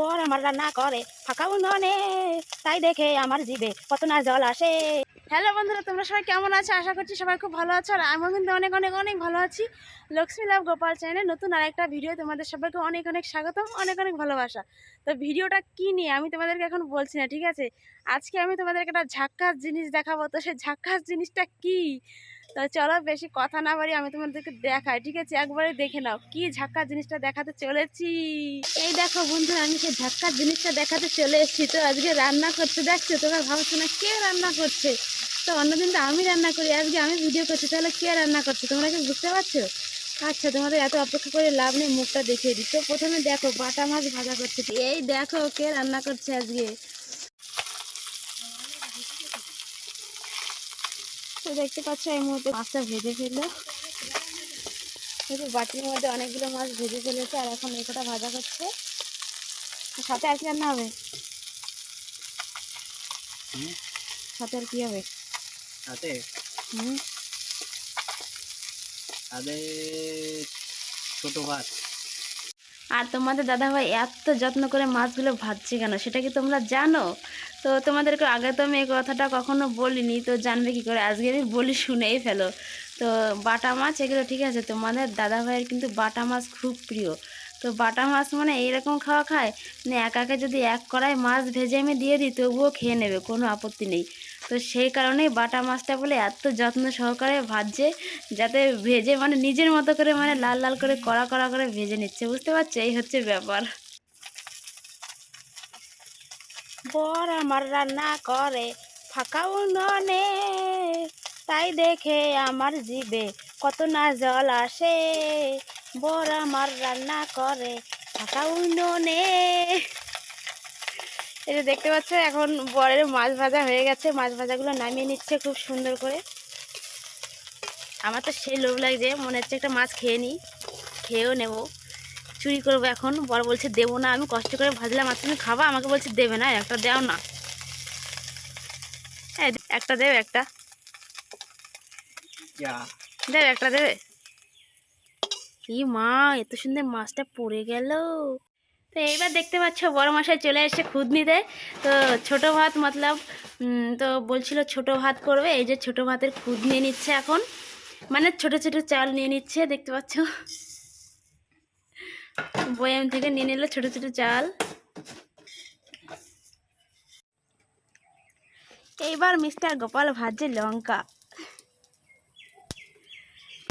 বর আমার রান্না করে, ফাঁকা উন্নয়নে তাই দেখে আমার জিভে কত না জল আসে। হ্যালো বন্ধুরা, তোমরা সবাই কেমন আছো? আশা করছি সবাই খুব ভালো আছো, আর আমিও কিন্তু অনেক অনেক অনেক ভালো আছি। লক্ষ্মী লাভ গোপাল চ্যানেলে নতুন আরেকটা ভিডিও তোমাদের সবাইকে অনেক অনেক স্বাগতম, অনেক অনেক ভালোবাসা। তো ভিডিওটা কি নিয়ে? আমি তোমাদেরকে এখন বলছি না, ঠিক আছে? আজকে আমি তোমাদেরকে একটা ঝাক্কাস জিনিস দেখাবো, তো সেই ঝাক্কাস জিনিসটা কি? তো চলো বেশি কথা না বাড়ি আমি তোমাদেরকে দেখাই, ঠিক আছে? একবারে দেখে নাও, কি ঝাক্কাস জিনিসটা দেখাতে চলেছি। এই দেখো বন্ধুরা, আমি সেই ঝাক্কাস জিনিসটা দেখাতে চলে এসেছি। তো আজকে রান্না করতে দেখছ? তোমরা ভাবছ না কে রান্না করছে? তো অন্যদিন তো আমি রান্না করি, আজকে আমি ভিডিও করছি, তাহলে কে রান্না করছে? তোমরা কি বুঝতে পারছ? আচ্ছা তোমাদের এত অপেক্ষা করে লাভ নেই, মুখটা দেখিয়ে দিই। তো প্রথমে দেখো বাটা মাছ ভাজা করছে। এই দেখো কে রান্না করছে আজকে। তো দেখতে পাচ্ছ এই মুহূর্তে মাছটা ভেজে ফেলল। কিন্তু বাটির মধ্যে অনেকগুলো মাছ ভেজে ফেলেছে আর এখন এই কটা ভাজা করছে সাথে আর কি রান্না হবে? সাথে আর কি হবে? তাতে হুম। তাতে ছোট ভাত। আর তোমাদের দাদাভাই এত যত্ন করে মাছগুলো ভাজছে কেন? সেটা কি তোমরা জানো? তো তোমাদেরকে আগে তো আমি এই কথাটা কখনো বলিনি, তো জানবে কি করে? আজকে আমি বলি শুনেই ফেলো। তো বাটা মাছ এগুলো ঠিক আছে, তোমাদের দাদাভাইয়ের কিন্তু বাটা মাছ খুব প্রিয়। তো বাটা মাছ মানে এইরকম খাওয়া খায় মানে একাকে যদি এক কড়াই মাছ ভেজে আমি দিয়ে দিই, তবুও খেয়ে নেবে, কোনো আপত্তি নেই। তো সেই কারণেই বাটা মাছটা বলে এত যত্ন সহকারে ভাজছে যাতে ভেজে মানে নিজের মতো করে মানে লাল লাল করে কড়া কড়া করে ভেজে নিচ্ছে, বুঝতে পারছ? এই হচ্ছে ব্যাপার। বর আমার রান্না করে, ফাঁকা উনুনে। তাই দেখে আমার জিবে কত না জল আসে। বর আমার রান্না করে, ফাঁকা উনুনে। এটা দেখতে পাচ্ছ, এখন বরের মাছ ভাজা হয়ে গেছে। মাছ ভাজাগুলো নামিয়ে নিচ্ছে খুব সুন্দর করে। আমার তো সেই লোভ লাগছে মনে হচ্ছে একটা মাছ খেয়ে নিই, খেয়েও নেব। চুরি করব এখন। বর বলছে দেবো না। আমি কষ্ট করে ভাজলাম আর তুমি খাবা? আমাকে বলছে দেবে না একটা দাও না। হ্যাঁ একটা দেবে একটা। যা দেবে একটা দেবে। ই মা এত সুন্দর মাছটা পড়ে গেল। তো এইবার দেখতে পাচ্ছ বড় মশাই চলে এসে খুদ নিতে তো ছোট ভাত মতলব তো বলছিল ছোট ভাত করবে। এই যে ছোট ভাতের খুদ নিয়ে নিচ্ছে এখন। মানে ছোট ছোট চাল নিয়ে নিচ্ছে দেখতে পাচ্ছ? বয়াম থেকে নিয়ে নিল ছোট ছোট চাল। এইবার মিস্টার গোপাল ভাজছে লঙ্কা।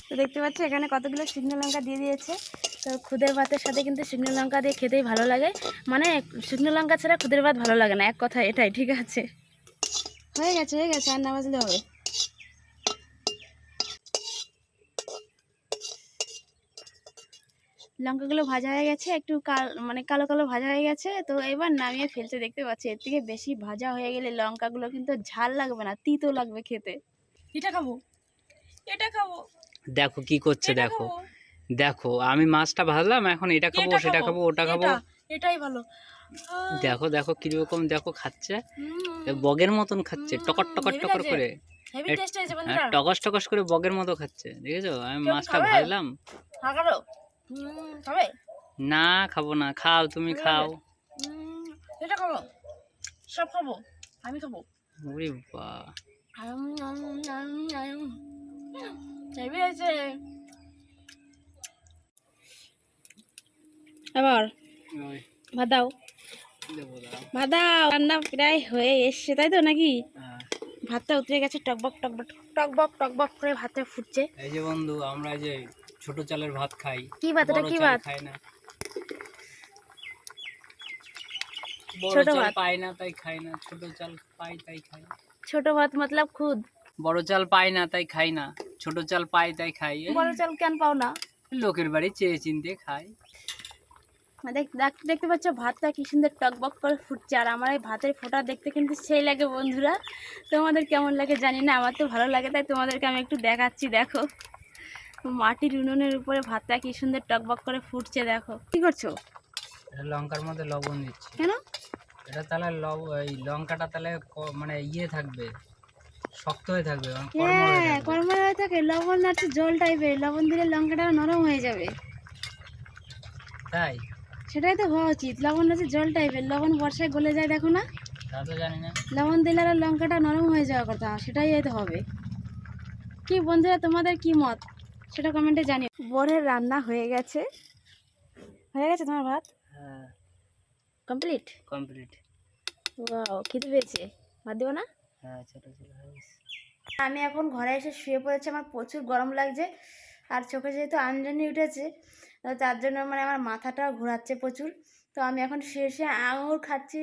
তো দেখতে পাচ্ছ এখানে কতগুলো শুকনো লঙ্কা দিয়ে দিয়েছে। তো খুদের ভাতের সাথে কিন্তু শুকনো লঙ্কা দিয়ে খেতেই ভালো লাগে। মানে শুকনো লঙ্কা ছাড়া খুদের ভাত ভালো লাগে না, এক কথা এটাই, ঠিক আছে? হয়ে গেছে হয়ে গেছে, আর না বাজলে হবে। লঙ্কাগুলো ভাজা হয়ে গেছে একটু কাল মানে কালো কালো ভাজা হয়ে গেছে তো এবার নামিয়ে ফেলতে দেখতে পাচ্ছি। এর থেকে বেশি ভাজা হয়ে গেলে লঙ্কাগুলো কিন্তু ঝাল লাগবে না তিতো লাগবে খেতে। এটা খাব? এটা খাব? দেখো কি করছে দেখো। দেখো আমি মাছটা ভাজলাম এখন এটা খাব সেটা খাব, ওটা খাব। এটাই ভালো। দেখো দেখো কীরকম দেখো খাচ্ছে। বগের মতন খাচ্ছে টকর টকর টকর করে। হ্যাঁ, টকস টকস করে বগের মতো খাচ্ছে দেখেছ? আমি মাছটা ভাজলাম। হ্যাঁ খাব? না খাব না। খাও তুমি খাও। এটা খাব। সব খাব। আমি খাব। ওরে। হেভি হয়েছে। আবার ভাত দাও ভাত দাও। রান্না প্রায় হয়ে এসছে তাই তো নাকি? হ্যাঁ। ভাতটা উতরে গেছে টকবক টকবক টকবক টকবক করে ভাতটা ফুটছে। এই যে বন্ধু আমরা যে ছোট চালের ভাত খাই কি ভাত এটা? কি ভাত? খাই না। ছোট চাল ভাত। পাই না তাই খাই না। ছোট চাল পাই তাই খাই। ছোট ভাত মতলব খুদ। বড় চাল পাই না তাই খাই না। ছোট চাল পাই তাই খাই। বড় চাল কেন পাও না? লোকের বাড়ি চেয়ে চিনতে খাই দেখতে পাচ্ছ ভাতটা কি সুন্দর টকবক করে ফুটছে। আর আমার এই ভাতের ফোঁটা দেখতে কিন্তু সেই লাগে বন্ধুরা। তোমাদের কেমন লাগে জানি না আমার তো ভালো লাগে তাই তোমাদেরকে আমি একটু দেখাচ্ছি দেখো। মাটির উনুনের উপরে ভাতটা কি সুন্দর টকবক করে ফুটছে দেখো। কি করছ? লঙ্কার মধ্যে লবণ দিচ্ছি। কেন? এটা তাহলে লব এই লঙ্কাটা তাহলে মানে ইয়ে থাকবে শক্ত হয়ে থাকবে মানে হয়ে থাকবে। হয়ে থাকে লবণ আছে জল টাইপের লবণ দিলে লঙ্কাটা নরম হয়ে যাবে। তাই? সেটাই তো হওয়া উচিত। লবণ হচ্ছে জল টাইপের লবণ বর্ষায় গলে যায় দেখো না? জানি লবণ দিলে আর লঙ্কাটা নরম হয়ে যাওয়ার কথা সেটাই হয়তো হবে। কি বন্ধুরা তোমাদের কি মত? সেটা কমেন্টে জানিও। বরের রান্না হয়ে গেছে। হয়ে গেছে তোমার ভাত? কমপ্লিট কমপ্লিট ওয়াও খেতে পেয়েছে। ভাত দেবো না? হ্যাঁ আমি এখন ঘরে এসে শুয়ে পড়েছি আমার প্রচুর গরম লাগছে আর চোখে যেহেতু আনজানি উঠেছে তো তার জন্য মানে আমার মাথাটাও ঘোরাচ্ছে প্রচুর। তো আমি এখন শুয়ে আঙুর খাচ্ছি।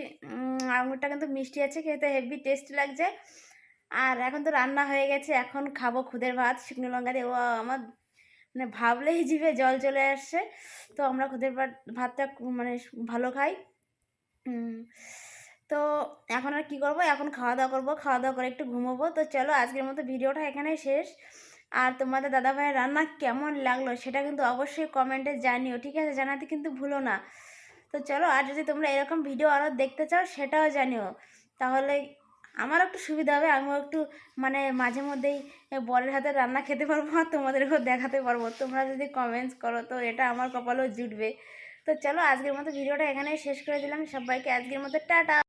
আঙুরটা কিন্তু মিষ্টি আছে, খেতে হেভি টেস্ট লাগছে। আর এখন তো রান্না হয়ে গেছে, এখন খাব খুদের ভাত, শুকনো লঙ্কা দিয়ে। ও আমার মানে ভাবলেই জিভে জল চলে আসছে। তো আমরা খুদের ভাত, ভাতটা মানে ভালো খাই। তো এখন আর কি করব? এখন খাওয়া দাওয়া করব, খাওয়া দাওয়া করে একটু ঘুমোবো। তো চলো, আজকের মতো ভিডিওটা এখানেই শেষ। আর তোমাদের দাদা ভাইয়ের রান্না কেমন লাগল সেটা কিন্তু অবশ্যই কমেন্টে জানিও, ঠিক আছে? জানাতে কিন্তু ভুলো না। তো চলো, আর যদি তোমরা এরকম ভিডিও আরও দেখতে চাও সেটাও জানিও। তাহলে আমারও একটু সুবিধা হবে, আমিও একটু মানে মাঝে মধ্যেই বরের হাতে রান্না খেতে পারব আর তোমাদেরকেও দেখাতে পারব। তোমরা যদি কমেন্টস করো তো এটা আমার কপালেও জুটবে। তো চলো, আজকের মতো ভিডিওটা এখানেই শেষ করে দিলাম। সবাইকে আজকের মতো টাটা।